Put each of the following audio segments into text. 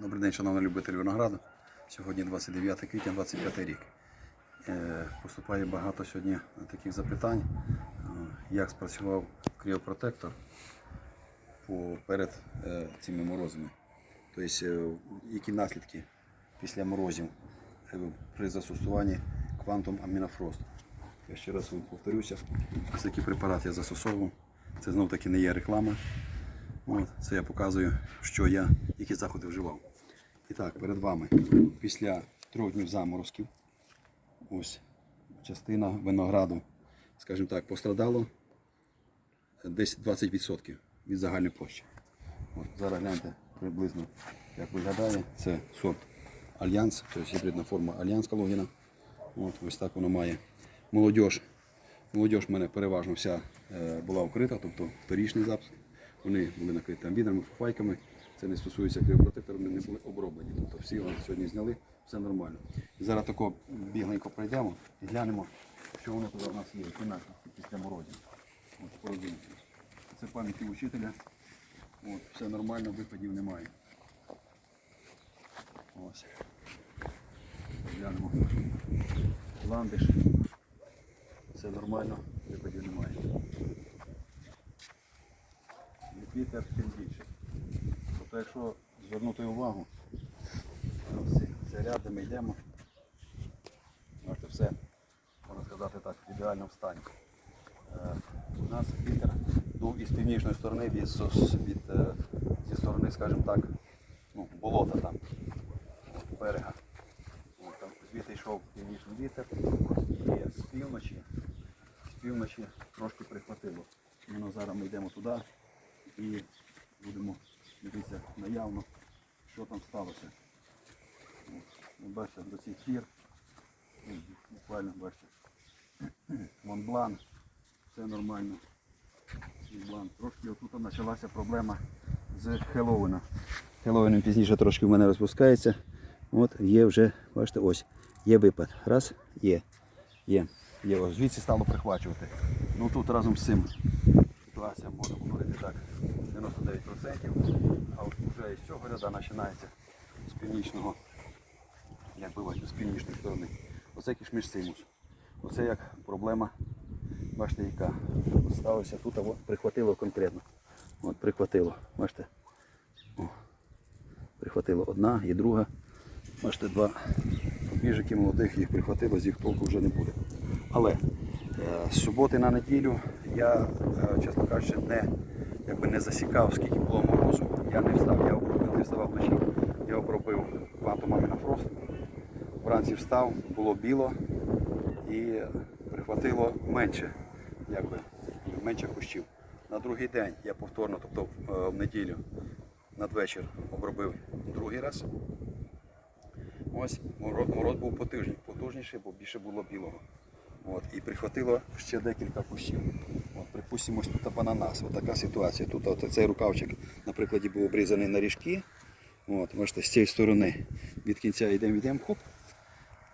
Добрий день, шановні любителі винограду. Сьогодні 29 квітня, 25 рік. Е, Поступає багато сьогодні таких запитань, е, як спрацював кріопротектор перед е, цими морозами. Тобто, які наслідки після морозів при застосуванні квантум амінофросту. Я ще раз вам повторюся, ось такий препарат я застосовував. Це знов таки не є реклама. От, це я показую, що я, які заходи вживав. І так, перед вами після трьох днів заморозків, ось частина винограду, скажімо так, пострадало десь 20% від загальної площі. От, зараз гляньте приблизно, як виглядає. Це сорт Альянс, тобто гібридна форма Альянс Калугіна. От, ось так воно має. Молодіж. Молодіж в мене переважно вся е, була вкрита, тобто вторічний запуск. Вони були накриті там відрами, фуфайками. Це не стосується криопротекторів, вони не були оброблені. Тобто всі вони сьогодні зняли, все нормально. І зараз тако бігленько пройдемо і глянемо, що воно туди у нас є, наслідки після морозів. От, порозуміти. Це пам'яті учителя. От, все нормально, випадів немає. Ось. Глянемо. Ландиш. Все нормально, випадів немає. Вітер тим більше. Тобто, якщо звернути увагу, це ми йдемо, можете все, можна сказати так, в ідеальному стані. Е, У нас вітер дув із північної сторони, від, від, е, зі сторони, скажімо так, ну, болота там, берега. Там звідти йшов північний вітер і з півночі, з півночі трошки прихватило. Зараз ми йдемо туди і будемо дивитися наявно, що там сталося. От, бачите, до цих пір, ну, буквально бачите, Монблан, все нормально. Монблан. Трошки отут почалася проблема з Хеллоуіна. Хеллоуін пізніше трошки в мене розпускається. От є вже, бачите, ось, є випад. Раз, є. Є. Є. Ось звідси стало прихвачувати. Ну тут разом з цим ситуація можна говорити так 99%. А от вже із цього ряда починається з північного, як би бачите, з північної сторони. Оце кишміш-симус. Оце як проблема, бачите, яка От сталося тут, а от прихватило конкретно. От прихватило, бачите. О, прихватило одна і друга. Бачите, два біжики молодих їх прихватило, з їх толку вже не буде. Але е, з суботи на неділю я, е, чесно кажучи, не, якби не засікав, скільки було морозу. Я не встав, я обробив, не вставав вночі. Я обробив квантум амінофрост. Вранці встав, було біло і прихватило менше, якби, менше кущів. На другий день я повторно, тобто е, в неділю надвечір обробив другий раз. Ось мороз, був потужний, потужніший, бо більше було білого. От, і прихватило ще декілька кущів. От, припустимо, ось тут бананас. От така ситуація. Тут от цей рукавчик, на прикладі, був обрізаний на ріжки. От, бачите, з цієї сторони від кінця йдемо, йдемо, хоп.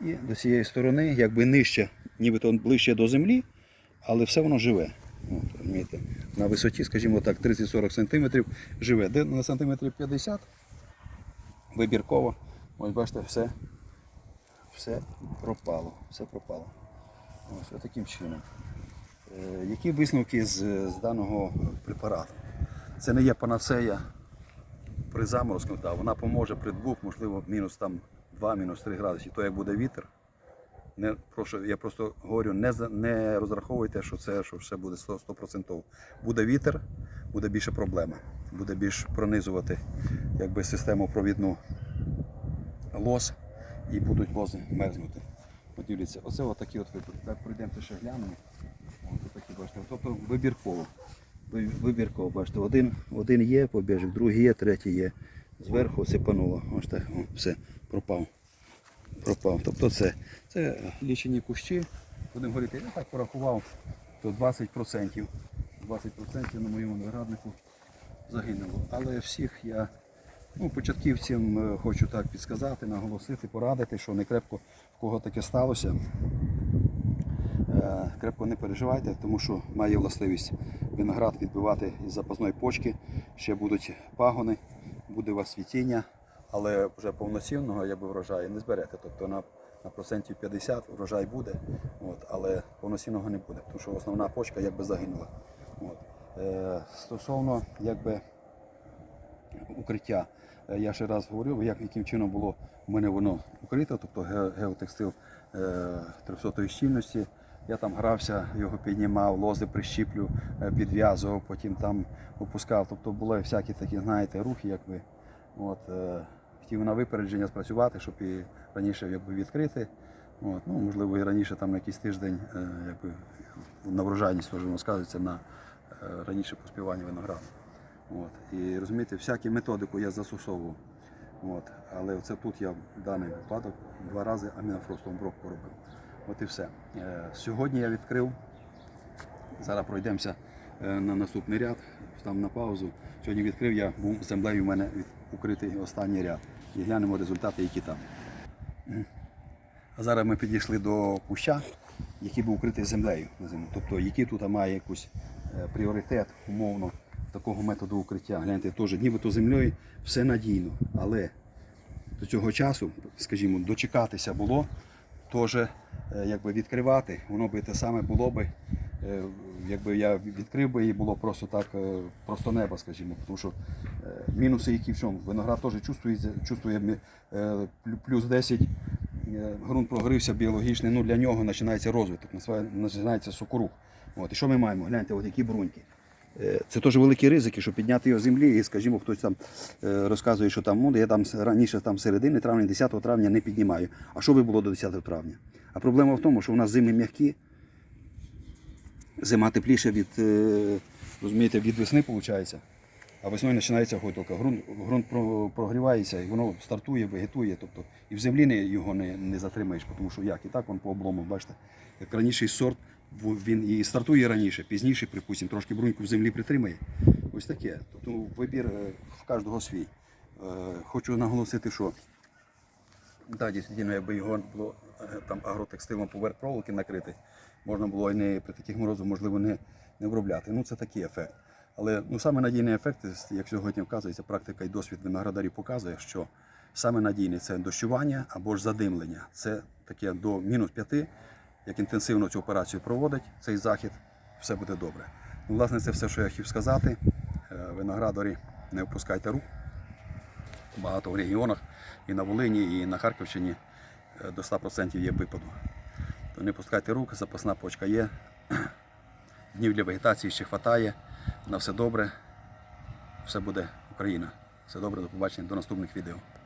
І до цієї сторони, якби нижче, нібито ближче до землі, але все воно живе. От, розумієте, на висоті, скажімо так, 30-40 см живе. Де на сантиметрів 50 вибірково. Ось бачите, все, все пропало. Все пропало. Ось таким чином. Е, які висновки з, з даного препарату? Це не є панацея при заморозку, да, вона поможе при двох, можливо, мінус там 2, мінус 3 градуси. То як буде вітер. Не, прошу, я просто говорю, не, не розраховуйте, що це що все буде 100%. 100%. Буде вітер, буде більше проблема. Буде більш пронизувати якби, систему провідну лос і будуть лози мерзнути. От дивіться, оце от такі от випадки. Так пройдемо ще глянемо. Бачите, тобто вибірково. Вибірково, бачите, один, один є, побіжив, другий є, третій є. Зверху сипануло. Ось так, о, все, пропав. Пропав. Тобто це, це лічені кущі. Будемо говорити, я так порахував, то 20%. 20% на моєму винограднику загинуло. Але всіх я ну, початківцям е, хочу так підсказати, наголосити, порадити, що не крепко в кого таке сталося. Е, Крепко не переживайте, тому що має властивість виноград відбивати із запасної почки, ще будуть пагони, буде у вас світіння, але вже повноцінного якби, врожаю не зберете. Тобто на, на процентів 50 врожай буде, от, але повноцінного не буде, тому що основна почка якби загинула. От. Е, стосовно якби, укриття. Е, Я ще раз говорив, як, яким чином було в мене воно укрите, тобто ге- геотекстил е, 300 щільності. Я там грався, його піднімав, лози прищіплю, е, підв'язував, потім там опускав. Тобто були всякі такі, знаєте, рухи, якби. От, е, хотів на випередження спрацювати, щоб і раніше якби, відкрити. От, ну, можливо, і раніше там на якийсь тиждень е, якби, на врожайність сказати, на раніше поспівання винограду. От. І розумієте, всяку методику я застосовував. От. Але це тут я в даний випадок два рази амінофростову обробку робив. От і все. Е, Сьогодні я відкрив. Зараз пройдемося е, на наступний ряд, став на паузу. Сьогодні відкрив я, був землею в мене укритий останній ряд. І глянемо результати, які там. А зараз ми підійшли до куща, який був укритий землею на зиму. Тобто, який тут має якийсь е, пріоритет, умовно, такого методу укриття. Гляньте, теж нібито землею все надійно. Але до цього часу, скажімо, дочекатися було, теж е, якби відкривати, воно би те саме було би. е, Якби я відкрив би і було просто так, е, просто небо, скажімо, тому що мінуси, які в чому. Виноград теж чувствує, чувствує плюс 10 Е, ґрунт прогрився біологічний, ну для нього починається розвиток, починається сокорух. От, і що ми маємо? Гляньте, от які бруньки. Е, Це теж великі ризики, щоб підняти його з землі, і, скажімо, хтось там е, розказує, що там, я там раніше там середини травня, 10 травня не піднімаю. А що би було до 10 травня? А проблема в тому, що у нас зими м'які, зима тепліше від, е, розумієте, від весни виходить. А весною починається гойдалка. Грунт, ґрунт прогрівається і воно стартує, вегетує. Тобто і в землі його не, не затримаєш, тому що як і так він по облому, бачите, як раніший сорт, він і стартує раніше, пізніше, припустимо, трошки бруньку в землі притримає. Ось таке. Тобто вибір е, в кожного свій. Е, Хочу наголосити, що так, дійсно, якби його було е, там агротекстилом поверх проволоки накрити, можна було і не при таких морозах, можливо, не, не обробляти. Ну, це такий ефект. Але ну, саме надійний ефект, як сьогодні вказується, практика і досвід виноградарів показує, що саме надійний це дощування або ж задимлення. Це таке до мінус 5, як інтенсивно цю операцію проводить цей захід, все буде добре. Ну, власне, це все, що я хотів сказати. Е, Виноградарі, не опускайте рук багато в регіонах і на Волині, і на Харківщині е, до 100% є випаду. То не пускайте рук, запасна почка є. Днів для вегетації ще вистачає. На все добре. Все буде Україна. Все добре, до побачення, до наступних відео.